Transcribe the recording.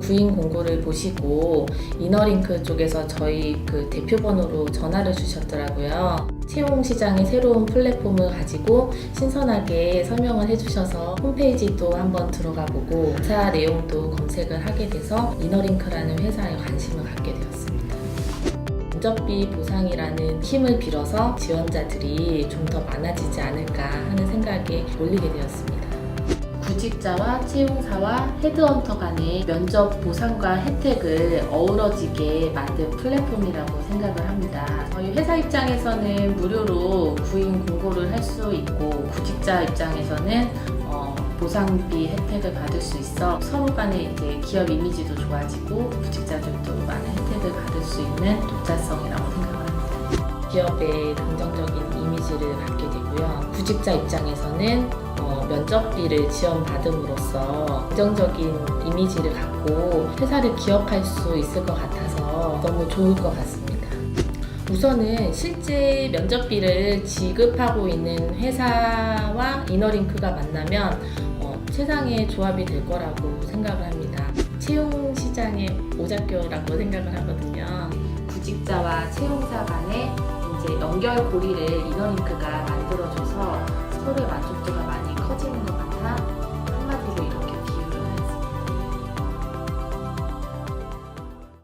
구인 공고를 보시고 이너링크 쪽에서 저희 그 대표 번호로 전화를 주셨더라고요. 채용 시장의 새로운 플랫폼을 가지고 신선하게 설명을 해주셔서 홈페이지도 한번 들어가 보고 회사 내용도 검색을 하게 돼서 이너링크라는 회사에 관심을 갖게 되었습니다. 면접비 보상이라는 힘을 빌어서 지원자들이 좀 더 많아지지 않을까 하는 생각에 올리게 되었습니다. 구직자와 채용사와 헤드헌터 간의 면접 보상과 혜택을 어우러지게 만든 플랫폼이라고 생각을 합니다. 저희 회사 입장에서는 무료로 구인 공고를 할 수 있고 구직자 입장에서는 어, 보상비 혜택을 받을 수 있어 서로 간에 이제 기업 이미지도 좋아지고 구직자들도 많은 혜택을 받을 수 있는 독자성이라고 생각을 합니다. 기업의 긍정적인 이미지를 갖게 되고요. 구직자 입장에서는 어, 면접비를 지원받음으로써 긍정적인 이미지를 갖고 회사를 기억할 수 있을 것 같아서 너무 좋을 것 같습니다. 우선은 실제 면접비를 지급하고 있는 회사와 이너링크가 만나면 어, 최상의 조합이 될 거라고 생각을 합니다. 채용 시장의 오작교라고 생각을 하거든요. 구직자와 채용사 간의 이제 연결 고리를 이너링크가 만들어줘서 서로의 만족